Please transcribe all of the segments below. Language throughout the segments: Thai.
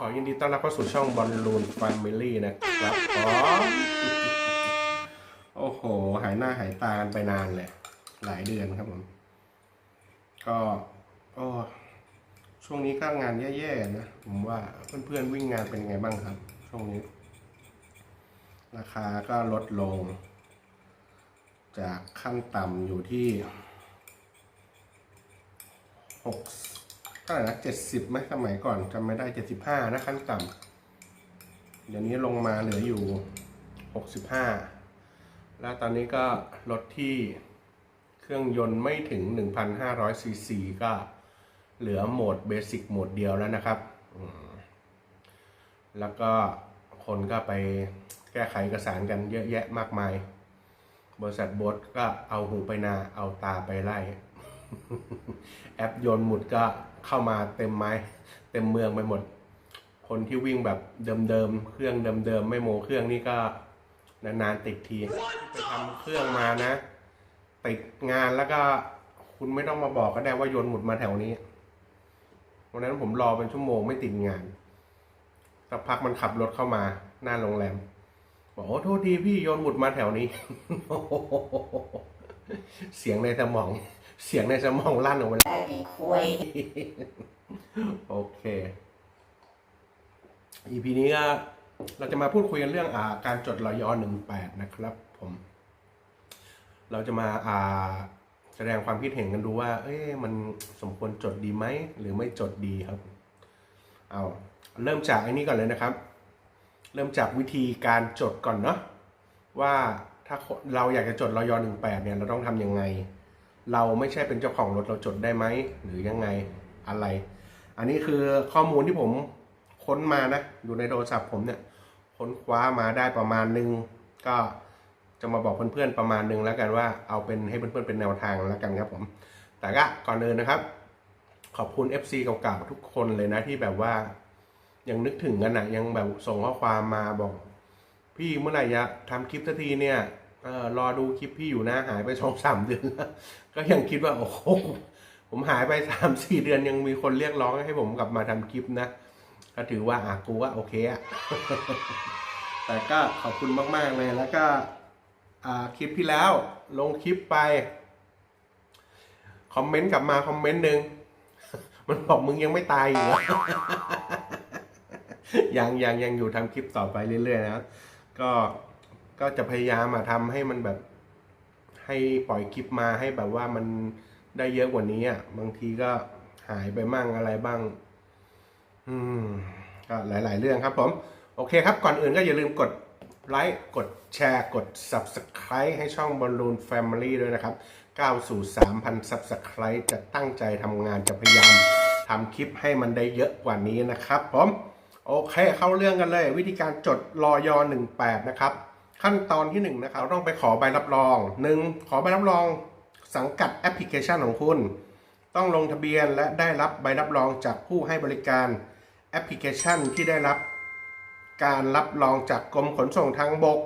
ขอยินดีต้อนรับเข้าสู่ช่องบอลลูนแฟมิลี่นะครับอ๋อโอ้โห หายหน้าหายตากันไปนานเลย หลายเดือนครับผม ก็โอ้ช่วงนี้ก็งานแย่ๆนะ ผมว่าเพื่อนๆวิ่งงานเป็นไงบ้างครับ ช่วงนี้ ราคาก็ลดลง จากขั้นต่ำอยู่ที่หกเท่าไหร่นะเจ็ดสิบไหมสมัยก่อนจำไม่ได้เจ็ดสิบห้านะขั้นต่ำเดี๋ยวนี้ลงมาเหลืออยู่หกสิบห้าแล้วตอนนี้ก็ลดที่เครื่องยนต์ไม่ถึง1,500ซีซีก็เหลือโหมดเบสิกโหมดเดียวแล้วนะครับ แล้วก็คนก็ไปแก้ไขเอกสารกันเยอะแยะมากมาย บริษัทบดก็เอาหูไปนา เอาตาไปไล่ แอปโยนหมุดก็ เข้ามาเต็มไม้ เต็มเมืองไปหมด คนที่วิ่งแบบเดิมๆ เครื่องเดิมๆ ไม่โมเครื่องนี่ก็นานๆติดที ไปทำเครื่องมานะติดงานแล้วก็คุณไม่ต้องมาบอกก็ได้ว่าโยนหมุดมาแถวนี้ วันนั้นผมรอเป็นชั่วโมงไม่ติดงาน สักพักมันขับรถเข้ามาหน้าโรงแรม บอกโอ้โทษทีพี่โยนหมุดมาแถวนี้ เสียงในสมอง เสียงในสมองลั่นออกมาไอ้คุยโอเค EP นี้ก็เราจะมาพูดคุยกันเรื่องอาการจดรอยอหนึ่งแปดนะครับ ผม เราจะมาอ่าแสดงความคิดเห็นกันดูว่า เอ๊ะมันสมควรจดดีไหม หรือไม่จดดีครับ เอาเริ่มจากไอ้นี้ก่อนเลยนะครับ เริ่มจากวิธีการจดก่อนเนาะว่าถ้าเราอยากจะจดรอยอหนึ่งแปดเนี่ย เราต้องทำยังไง เราไม่ใช่เป็นเจ้าของรถเราจดได้ไหมหรือยังไงอะไร อันนี้คือข้อมูลที่ผมค้นมานะอยู่ในโทรศัพท์ผมเนี่ยค้นคว้ามาได้ประมาณนึงก็จะมาบอกเพื่อนๆประมาณนึงแล้วกันว่าเอาเป็นให้เพื่อนๆเป็นแนวทางแล้วกันครับผม แต่ก็ก่อนอื่นนะครับ ขอบคุณ FC เก่าๆทุกคนเลยนะที่แบบว่ายังนึกถึงกันนะยังแบบส่งข้อความมาบอก พี่เมื่อไหร่จะทำคลิปสักทีเนี่ย เออรอดูคลิปพี่อยู่นะหายไปสองสามเดือนแล้วก็ยังคิดว่าโอ้โหผมหายไปสามสี่เดือนยังมีคนเรียกร้องให้ผมกลับมาทำคลิปนะก็ถือว่าอะกูว่าโอเคอะแต่ก็ขอบคุณมาก ๆ เลยแล้วก็คลิปที่แล้วลงคลิปไป คอมเมนต์กลับมาคอมเมนต์หนึ่งมันบอกมึงยังไม่ตายอยู่เหรอยังยังยังอยู่ทำคลิปต่อไปเรื่อย ๆ นะก็ ก็จะพยายามมาทำให้มันแบบ ให้ปล่อยคลิปมาให้แบบว่ามันได้เยอะกว่านี้อะบางทีก็หายไปมั่งอะไรบ้าง อืมก็หลาย ๆ เรื่องครับผม โอเคครับ ก่อนอื่นก็อย่าลืมกดไลค์กดแชร์กด Subscribe ให้ช่อง Balloon Family ด้วยนะครับก้าวสู่ 3,000 Subscribe จะตั้งใจทำงานจะพยายามทำคลิปให้มันได้เยอะกว่านี้นะครับผม โอเคเข้าเรื่องกันเลย วิธีการจดรอย18 นะครับ ขั้นตอนที่1นะครับต้องไปขอใบรับรอง 1. ขอใบรับรองสังกัดแอปพลิเคชันของคุณ ต้องลงทะเบียนและได้รับใบรับรองจากผู้ให้บริการแอปพลิเคชันที่ได้รับการรับรองจากกรมขนส่งทางบก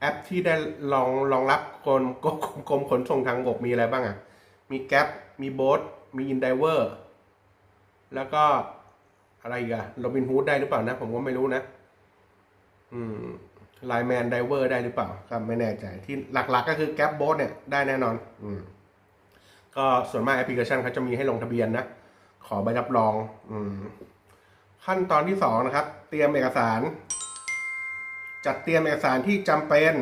แอปที่ได้รองรองรับกรมกรมขนส่งทางบกมีอะไรบ้างอะ มีแก๊ปมีโบ๊ทมีอินไดเวอร์แล้วก็อะไรอีกอะโรบินฮูดได้หรือเปล่านะ ผมก็ไม่รู้นะ อืม ไลแมนไดเวอร์ได้หรือเปล่าก็ไม่แน่ใจ ที่หลักๆก็คือแก๊ปโบ๊ทเนี่ยได้แน่นอน อืมก็ส่วนมากแอปพลิเคชันเขาจะมีให้ลงทะเบียนนะ ขอใบรับรอง อืมขั้นตอนที่สองนะครับ เตรียมเอกสาร จัดเตรียมเอกสารที่จำเป็น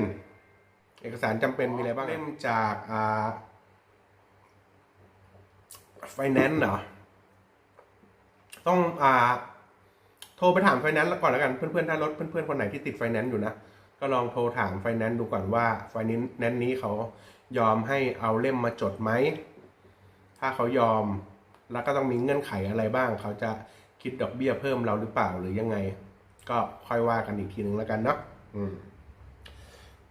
เอกสารจำเป็นมีอะไรบ้างเริ่มจากอ่าไฟแนนซ์เหรอต้องอ่า โทรไปถามไฟแนนซ์แล้วก่อนแล้วกันเพื่อนๆถ้ารถเพื่อนๆคนไหนที่ติดไฟแนนซ์อยู่นะก็ลองโทรถามไฟแนนซ์ดูก่อนว่าไฟแนนซ์นี้เขายอมให้เอาเล่มมาจดไหมถ้าเขายอมแล้วก็ต้องมีเงื่อนไขอะไรบ้าง เขาจะคิดดอกเบี้ยเพิ่มเราหรือเปล่าหรือยังไง ก็ค่อยว่ากันอีกทีหนึ่งแล้วกันเนาะ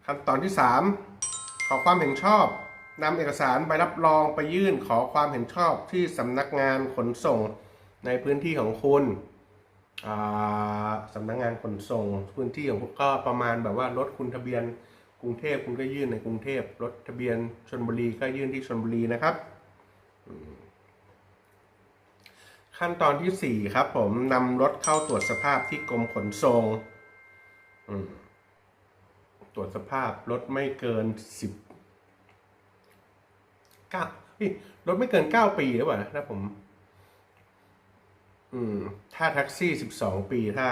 ขั้นตอนที่สามขอความเห็นชอบนำเอกสารใบรับรองไปยื่นขอความเห็นชอบที่สำนักงานขนส่งในพื้นที่ของคุณ สำนักงานขนส่งพื้นที่ของก็ประมาณแบบว่ารถคุณทะเบียนกรุงเทพคุณก็ยื่นในกรุงเทพรถทะเบียนชนบุรีก็ยื่นที่ชนบุรีนะครับ ขั้นตอนที่สี่ครับผมนำรถเข้าตรวจสภาพที่กรมขนส่งตรวจสภาพรถไม่เกินสิบเก้ารถไม่เกินเก้าปีหรือเปล่านะผม อืม ถ้าแท็กซี่สิบสองปีถ้า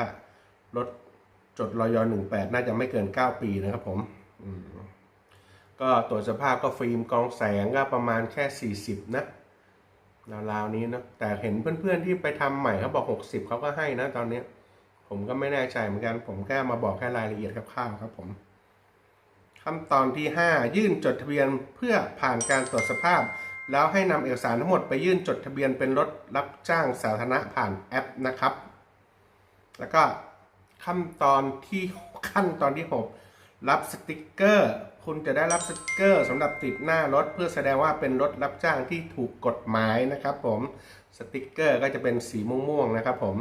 รถจดรอยหนึ่งแปดน่าจะไม่เกินเก้าปีนะครับผม อืม ก็ตรวจสภาพก็ฟิล์มกองแสงก็ประมาณแค่สี่สิบนะราวๆนี้นะแต่เห็นเพื่อนๆที่ไปทำใหม่เขาบอกหกสิบเขาก็ให้นะตอนเนี้ย ผมก็ไม่แน่ใจเหมือนกัน ผมแค่มาบอกแค่รายละเอียดคร่าวๆครับผมขั้นตอนที่ 5 ยื่นจดทะเบียนเพื่อผ่านการตรวจสภาพ แล้วให้นำเอกสารทั้งหมดไปยื่นจดทะเบียนเป็นรถรับจ้างสาธารณะผ่านแอปนะครับ แล้วก็ขั้นตอนที่ขั้นตอนที่ 6 รับสติกเกอร์ คุณจะได้รับสติกเกอร์สำหรับติดหน้ารถ เพื่อแสดงว่าเป็นรถรับจ้างที่ถูกกฎหมายนะครับ ผมสติกเกอร์ก็จะเป็นสีม่วงๆนะครับ ผม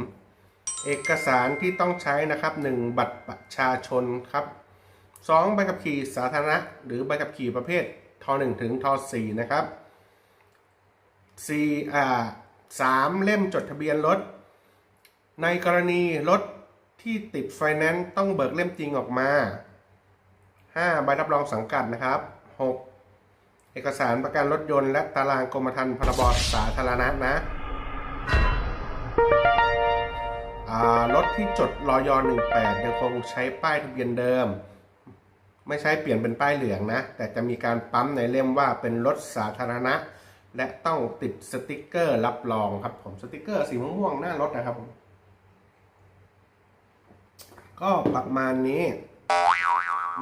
เอกสารที่ต้องใช้นะครับ 1 บัตรประชาชนครับ 2 ใบขับขี่สาธารณะ หรือใบขับขี่ประเภทท .1 ถึงท .4 นะครับ 4อ่า3เล่มจดทะเบียนรถ ในกรณีรถที่ติดไฟแนนซ์ต้องเบิกเล่มจริงออกมา 5 ใบรับรองสังกัดนะครับ 6 เอกสารประกันรถยนต์และตารางกรมธรรม์พรบสาธารณะนะรถที่จดรอยอ18 ยังคงใช้ป้ายทะเบียนเดิม ไม่ใช้เปลี่ยนเป็นป้ายเหลืองนะ แต่จะมีการปั๊มในเล่มว่าเป็นรถสาธารณะ และต้องติดสติกเกอร์รับรองครับผมสติกเกอร์สีม่วงๆหน้ารถนะครับผมก็ประมาณนี้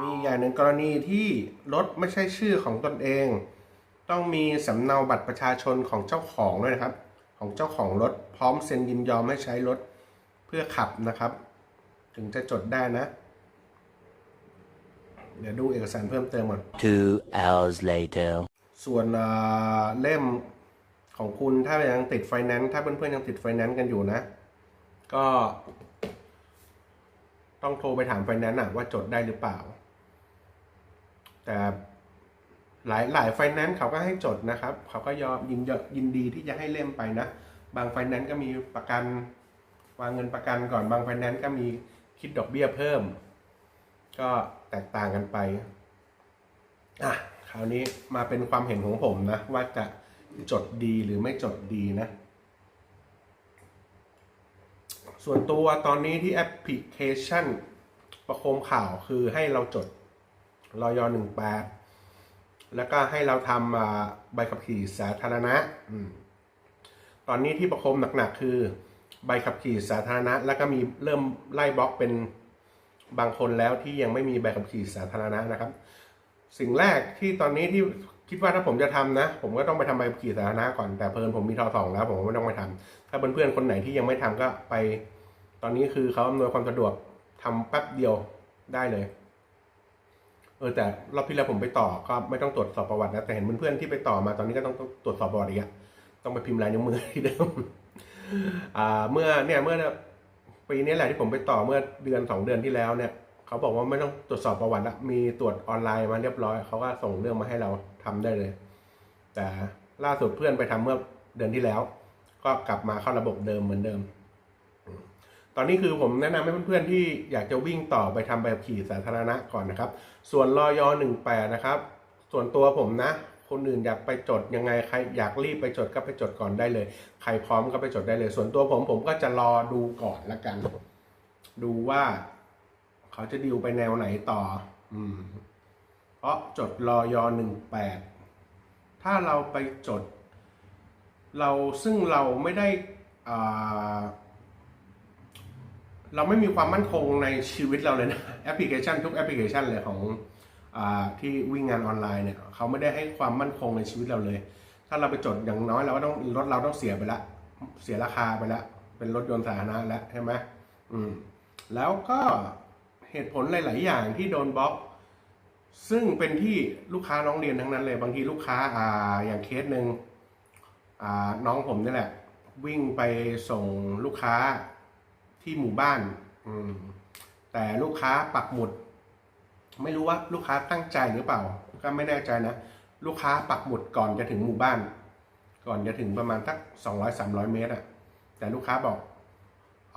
มีอย่างหนึ่งกรณีที่รถไม่ใช่ชื่อของตนเอง ต้องมีสำเนาบัตรประชาชนของเจ้าของด้วยนะครับ ของเจ้าของรถพร้อมเซ็นยินยอมให้ใช้รถเพื่อขับนะครับ ถึงจะจดได้นะ เดี๋ยวดูเอกสารเพิ่มเติมก่อน Two hours later. ส่วนเล่มของคุณถ้ายังติดไฟแนนซ์ถ้าเพื่อนๆยังติดไฟแนนซ์กันอยู่นะ ก็ ต้องโทรไปถามไฟแนนซ์อะว่าจดได้หรือเปล่า แต่หลายหลายไฟแนนซ์เขาก็ให้จดนะครับ เขาก็ยอมยินยินดีที่จะให้เล่มไปนะ บางไฟแนนซ์ก็มีประกันวางเงินประกันก่อนบางไฟแนนซ์ก็มีคิดดอกเบี้ยเพิ่ม ก็แตกต่างกันไปอะ ราวนี้มาเป็นความเห็นของผมนะ ว่าจะจดดีหรือไม่จดดีนะ ส่วนตัวตอนนี้ที่แอปพลิเคชันประโคมข่าวคือให้เราจดรอยหนึ่งแปดแล้วก็ให้เราทำอ่าใบขับขี่สาธารณะอตอนนี้ที่ประคมหนักๆ คือใบขับขี่สาธารณะ แล้วก็มีเริ่มไล่บล็อกเป็นบางคนแล้วที่ยังไม่มีใบขับขี่สาธารณะนะครับ สิ่งแรกที่ตอนนี้ที่คิดว่าถ้าผมจะทำนะ ผมก็ต้องไปทำใบขับขี่สาธารณะก่อนแต่เพลินผมมีทอสองแล้ว ผมก็ไม่ต้องไปทำถ้าเพื่อนๆคนไหนที่ยังไม่ทำก็ไป ตอนนี้คือเขาอำนวยความสะดวกทำแป๊บเดียวได้เลย เออแต่รอบที่แล้วผมไปต่อก็ไม่ต้องตรวจสอบประวัตินะแต่เห็นเพื่อนๆที่ไปต่อมาตอนนี้ก็ต้องตรวจสอบประวัติอีกอะต้องไปพิมพ์ลายนิ้วมือที่เดิมอ่า เมื่อเนี่ยเมื่อปีนี้แหละที่ผมไปต่อเมื่อเดือนสองเดือนที่แล้วเนี่ย เขาบอกว่าไม่ต้องตรวจสอบประวัติละมีตรวจออนไลน์มาเรียบร้อย เขาก็ส่งเรื่องมาให้เราทำได้เลย แต่ล่าสุดเพื่อนไปทำเมื่อเดือนที่แล้ว ก็กลับมาเข้าระบบเดิมเหมือนเดิม ตอนนี้คือผมแนะนำให้เพื่อนๆที่อยากจะวิ่งต่อไปทำใบขับขี่สาธารณะก่อนนะครับ ส่วนรอยหนึ่งแปดนะครับ ส่วนตัวผมนะ คนอื่นอยากไปจดยังไงใครอยากรีบไปจดก็ไปจดก่อนได้เลย ใครพร้อมก็ไปจดได้เลย ส่วนตัวผมผมก็จะรอดูก่อนละกัน ดูว่า เขาจะดิวไปแนวไหนต่อ อืม เพราะจดรอยหนึ่งแปดถ้าเราไปจด เราซึ่งเราไม่ได้อ่าเราไม่มีความมั่นคงในชีวิตเราเลยนะแอปพลิเคชันทุกแอปพลิเคชันเลยของอที่วิ่งงานออนไลน์เนี่ยเขาไม่ได้ให้ความมั่นคงในชีวิตเราเลย ถ้าเราไปจดอย่างน้อยเราก็ต้องรถเราต้องเสียไปละ เสียราคาไปละ เป็นรถยนต์สาธารณะแล้วใช่ไหมอืมแล้วก็ เหตุผลหลาย ๆ อย่างที่โดนบล็อก ซึ่งเป็นที่ลูกค้าร้องเรียนทั้งนั้นเลย บางทีลูกค้าอ่าอย่างเคสหนึ่งอ่าน้องผมนี่แหละ วิ่งไปส่งลูกค้าที่หมู่บ้านอืมแต่ลูกค้าปักหมุด ไม่รู้ว่าลูกค้าตั้งใจหรือเปล่า ก็ไม่แน่ใจนะ ลูกค้าปักหมุดก่อนจะถึงหมู่บ้าน ก่อนจะถึงประมาณสักสองร้อยสามร้อยเมตรอะแต่ลูกค้าบอก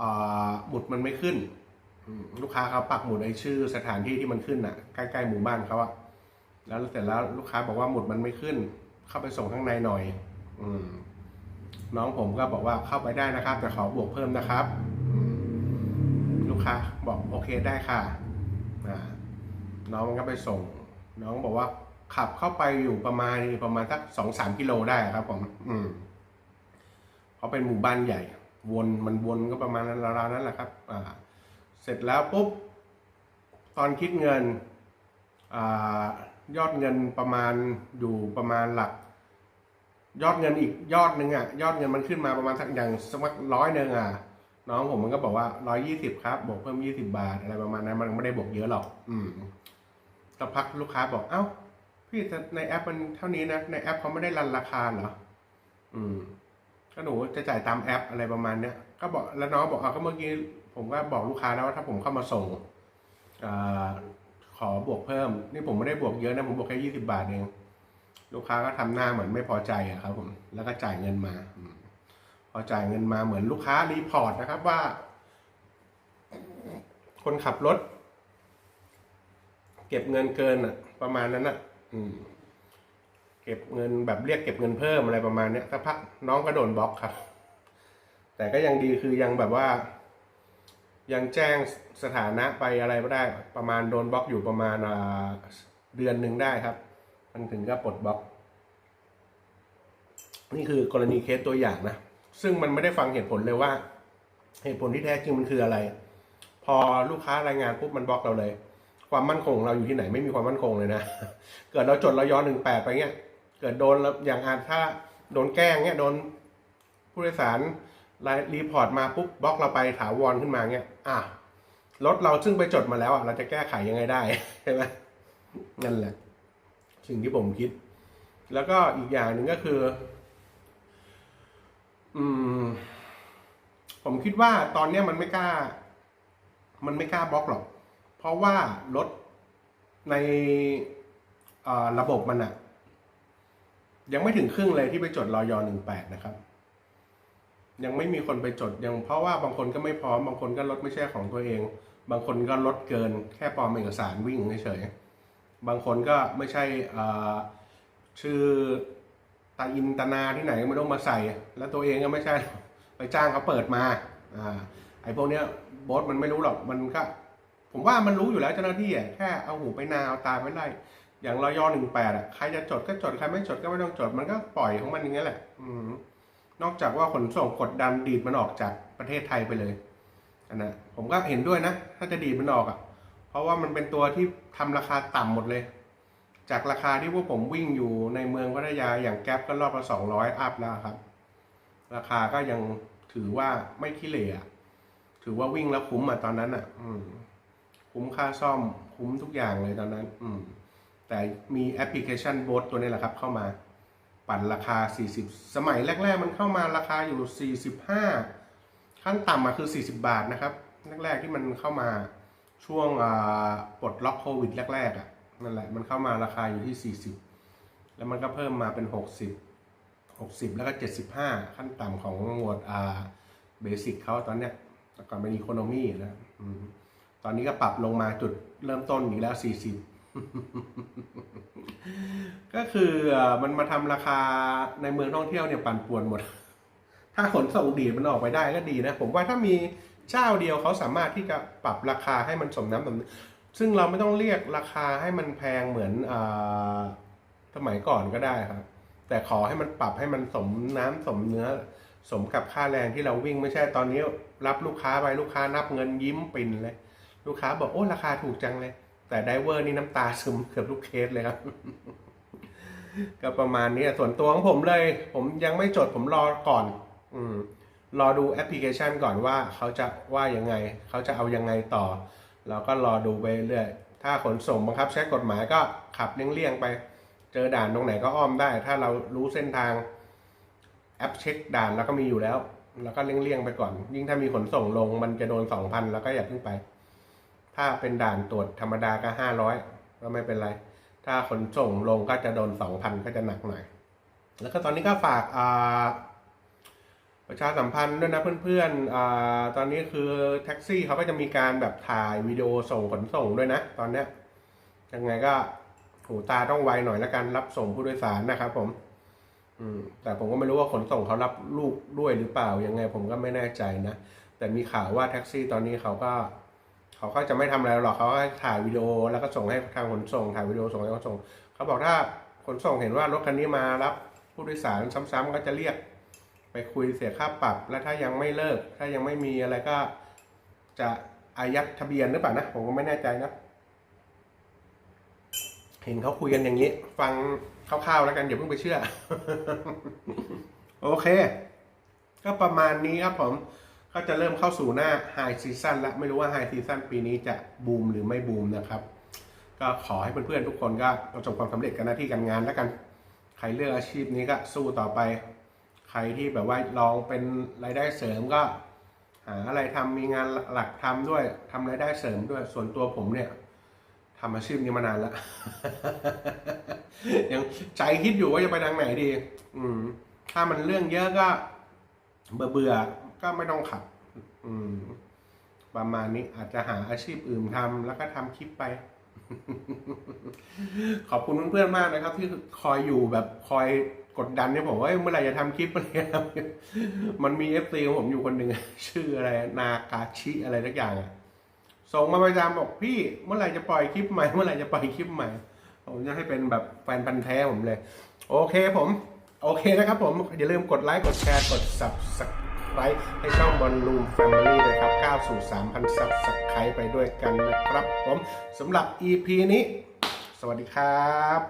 อาหมุดมันไม่ขึ้น ลูกค้าเขาปักหมุดไอ้ชื่อสถานที่ที่มันขึ้นอะใกล้ๆหมู่บ้านเขาอะแล้วเสร็จแล้วลูกค้าบอกว่าหมุดมันไม่ขึ้น เข้าไปส่งข้างในหน่อย อืม น้องผมก็บอกว่าเข้าไปได้นะครับ แต่ขอบวกเพิ่มนะครับลูกค้าบอกโอเคได้ค่ะน้องมันก็ไปส่ง น้องบอกว่าขับเข้าไปอยู่ประมาณประมาณสักสองสามกิโลได้ครับผมอืมเพราะเป็นหมู่บ้านใหญ่ วนมันวนก็ประมาณนั้นราวๆนั้นแหละครับ อ่า เสร็จแล้วปุ๊บ ตอนคิดเงินอยอดเงินประมาณอยู่ประมาณหลัก ยอดเงินอีกยอดหนึ่งอะ ยอดเงินมันขึ้นมาประมาณสักอย่างสักร้อยหนึ่งอะ น้องผมมันก็บอกว่าร้อยี่สิบครับบวกเพิ่มยี่สิบาทอะไรประมาณนั้นมันไม่ได้บวกเยอะหรอก อืมสักพักลูกค้าบอกเอ้าพี่ในแอปมันเท่านี้นะในแอปเขาไม่ได้รันราคาเหรออืมก็หนูจะจ่ายตามแอปอะไรประมาณเนี้ยก็บอกแล้วน้องบอกเอาก็เมื่อกี้ ผมก็บอกลูกค้าแล้วว่าถ้าผมเข้ามาส่งอขอบวกเพิ่ม นี่ผมไม่ได้บวกเยอะนะ ผมบวกแค่ยี่สิบาทเอง ลูกค้าก็ทำหน้าเหมือนไม่พอใจอะครับ ผม แล้วก็จ่ายเงินมา พอจ่ายเงินมาเหมือนลูกค้ารีพอร์ตนะครับว่า คนขับรถ เก็บเงินเกินอะประมาณนั้นอะอืมเก็บเงินแบบเรียกเก็บเงินเพิ่มอะไรประมาณเนี้ยสักพักน้องก็โดนบล็อกครับ แต่ก็ยังดีคือยังแบบว่า ยังแจ้งสถานะไปอะไรไม่ได้ประมาณโดนบล็อกอยู่ประมาณาเดือนหนึ่งได้ครับ มันถึงก็ปลดบล็อก นี่คือกรณีเคสตัวอย่างนะ ซึ่งมันไม่ได้ฟังเหตุผลเลยว่า เหตุผลที่แท้จริงมันคืออะไร พอลูกค้ารายงานปุ๊บมันบล็อกเราเลย ความมั่นคงเราอยู่ที่ไหนไม่มีความมั่นคงเลยนะ เกิดเราจดเราย้อนหนึ่งแปดไปเงี้ย เกิดโดนอย่างอาจถ้าโดนแกล้งเงี้ยโดนผู้โดยสารรายรีพอร์ตมาปุ๊บบล็อกเราไปถาวรขึ้นมาเงี้ย อะรถเราซึ่งไปจดมาแล้วอะเราจะแก้ไขยังไงได้ใช่ไหมนั่นแหละ สิ่งที่ผมคิด แล้วก็อีกอย่างหนึ่งก็คือ อืม ผมคิดว่าตอนเนี้ยมันไม่กล้า มันไม่กล้าบล็อกหรอก เพราะว่ารถในระบบมันอะยังไม่ถึงครึ่งเลยที่ไปจดรอยหนึ่งแปดนะครับ ยังไม่มีคนไปจดยังเพราะว่าบางคนก็ไม่พร้อม บางคนก็รถไม่ใช่ของตัวเอง บางคนก็ลดเกิน แค่ปลอมเอกสารวิ่งเฉยๆบางคนก็ไม่ใช่ชื่อตาอินตานาที่ไหนไม่ต้องมาใส่ แล้วตัวเองก็ไม่ใช่ไปจ้างเขาเปิดมาอไอ้พวกเนี้ยบอสมันไม่รู้หรอกมันก็ผมว่ามันรู้อยู่แล้วเจ้าหน้าที่อะแค่เอาหูไปนาเอาตาไปไล่อย่างรอยอหนึ่งแปดอะใครจะจดก็จดใครไม่จดก็ไม่ต้องจดมันก็ปล่อยของมันอย่างเงี้ยแหละ อืม นอกจากว่าขนส่งกดดันดีดมันออกจากประเทศไทยไปเลยอันนะผมก็เห็นด้วยนะ ถ้าจะดีดมันออกอะ เพราะว่ามันเป็นตัวที่ทำราคาต่ำหมดเลย จากราคาที่พวกผมวิ่งอยู่ในเมืองพัทยาอย่างแก๊ปก็รอบละสองร้อยอัพแล้วครับ ราคาก็ยังถือว่าไม่ขี้เหร่ะถือว่าวิ่งแล้วคุ้มอะตอนนั้นอะ อืม คุ้มค่าซ่อมคุ้มทุกอย่างเลยตอนนั้น อืม แต่มีแอปพลิเคชันโบ t ตัวนี้แหละครับ เข้ามา ปั่นราคา 40 สมัยแรก ๆ มันเข้ามาราคาอยู่ 45 ขั้นต่ำมาคือ 40 บาทนะครับ แรก ๆ ที่มันเข้ามาช่วงปลดล็อกโควิดแรกๆอะนั่นแหละมันเข้ามาราคาอยู่ที่ 40 แล้วมันก็เพิ่มมาเป็น 60 60 แล้วก็ 75 ขั้นต่ำของหมวดอ่าเบสิกเขาตอนเนี้ยแต่ก่อนเป็นอีโคโนมีนะอืมตอนนี้ก็ปรับลงมาจุดเริ่มต้นอีกแล้ว 40 ก็คือมันมาทำราคาในเมืองท่องเที่ยวเนี่ยปั่นป่วนหมด ถ้าขนส่งดีมันออกไปได้ก็ดีนะ ผมว่าถ้ามีเจ้าเดียวเขาสามารถที่จะปรับราคาให้มันสมน้ำสมเนื้อซึ่งเราไม่ต้องเรียกราคาให้มันแพงเหมือนอสมัยก่อนก็ได้ครับ แต่ขอให้มันปรับให้มันสมน้ำสมเนื้อ สมกับค่าแรงที่เราวิ่งไม่ใช่ตอนนี้รับลูกค้าไปลูกค้านับเงินยิ้มปิ่นเลย ลูกค้าบอกโอ้ราคาถูกจังเลย แต่ไดเวอร์นี่น้ำตาซึมเกือบทุกเคสเลยครับ ก็ประมาณนี้ส่วนตัวของผมเลย ผมยังไม่จดผมรอก่อน อืมรอดูแอปพลิเคชันก่อนว่าเขาจะว่ายังไง เขาจะเอายังไงต่อ เราก็รอดูไปเรื่อยถ้าขนส่งบังคับใช้กฎหมายก็ขับเลี่ยงๆไป เจอด่านตรงไหนก็อ้อมได้ ถ้าเรารู้เส้นทางแอปเช็คด่านแล้วก็มีอยู่แล้ว แล้วก็เลี่ยงๆไปก่อน ยิ่งถ้ามีขนส่งลงมันจะโดนสองพันแล้วก็อย่าเพิ่งไป ถ้าเป็นด่านตรวจธรรมดาก็ห้าร้อยก็ไม่เป็นไร ถ้าขนส่งลงก็จะโดนสองพันก็จะหนักหน่อย แล้วก็ตอนนี้ก็ฝากประชาสัมพันธ์ด้วยนะเพื่อนๆอตอนนี้คือแท็กซี่เขาก็จะมีการแบบถ่ายวิดีโอส่งขนส่งด้วยนะ ตอนเนี้ยยังไงก็หูตาต้องไวหน่อยแล้วกันรับส่งผู้โดยสารนะครับผม อืม แต่ผมก็ไม่รู้ว่าขนส่งเขารับลูกด้วยหรือเปล่ายังไงผมก็ไม่แน่ใจนะ แต่มีข่าวว่าแท็กซี่ตอนนี้เขาก็ เขาก็จะไม่ทำอะไรหรอกเขาก็ถ่ายวิดีโอแล้วก็ส่งให้ทางขนส่งถ่ายวิดีโอส่งให้ขนส่ง เขาบอกถ้าขนส่งเห็นว่ารถคันนี้มารับผู้โดยสารซ้ำๆก็จะเรียก ไปคุยเสียค่าปรับ แล้วถ้ายังไม่เลิก ถ้ายังไม่มีอะไรก็จะอายัดทะเบียนหรือเปล่านะผมก็ไม่แน่ใจนะเห็นเขาคุยกันอย่างนี้ ฟังคร่าวๆแล้วกันอย่าเพิ่งไปเชื่อ โอเค ก็ประมาณนี้ครับผม ก็จะเริ่มเข้าสู่หน้าไฮซีซั่นแล้วไม่รู้ว่าไฮซีซั่นปีนี้จะบูมหรือไม่บูมนะครับ ก็ขอให้เพื่อนๆทุกคนก็ประสบความสำเร็จกันหน้าที่การงานแล้วกัน ใครเลือกอาชีพนี้ก็สู้ต่อไป ใครที่แบบว่าลองเป็นรายได้เสริมก็หาอะไรทำมีงานหลักทำด้วยทำรายได้เสริมด้วย ส่วนตัวผมเนี่ยทำอาชีพนี้มานานแล้ว ยังใจคิดอยู่ว่าจะไปทางไหนดี อืม ถ้ามันเรื่องเยอะก็ เบื่อเบื่อ ก็ไม่ต้องขับ อืม ประมาณนี้อาจจะหาอาชีพอื่นทำแล้วก็ทำคลิปไป ขอบคุณเพื่อนๆมากนะครับ ที่คอยอยู่แบบคอยกดดันให้ผมว่าเมื่อไหร่จะทำคลิปอะไรมันมีเอฟซีของผมอยู่คนหนึ่งชื่ออะไรนากาชิอะไรทักอย่างอะส่งมาประจำบอกพี่เมื่อไหร่จะปล่อยคลิปใหม่เมื่อไหร่จะปล่อยคลิปใหม่ ผมจะให้เป็นแบบแฟนพันธ์แท้ผมเลย โอเคผม โอเคนะครับผม อย่าลืมกดไลค์ กดแชร์ กด subscribe ให้ช่องบอลลูมแฟมิลี่เลยครับก้าวสู่ 3,000 subscribe ไปด้วยกันนะครับผมสำหรับ EP นี้ สวัสดีครับ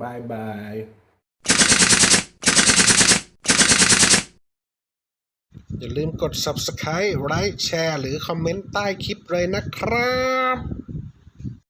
บายบายอย่าลืมกด subscribe ไลค์แชร์ หรือคอมเมนต์ใต้คลิปเลยนะครับ